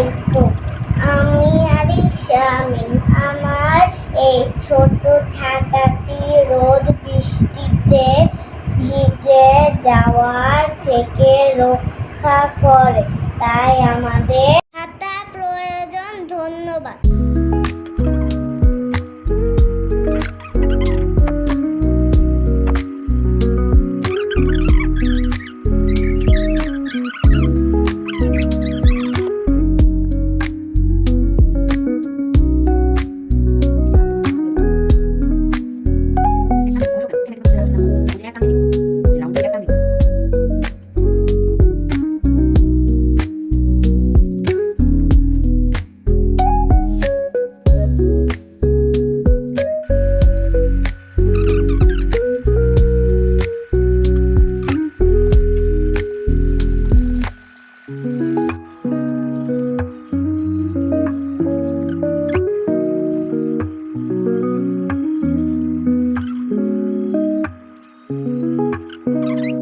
আলাইকুম আমি আর শামিম আমার এই ছোট ছাতাটি রোদ বৃষ্টিতে ভিজে যাওয়ার থেকে রক্ষা করে, তাই আমাদের Mira, Música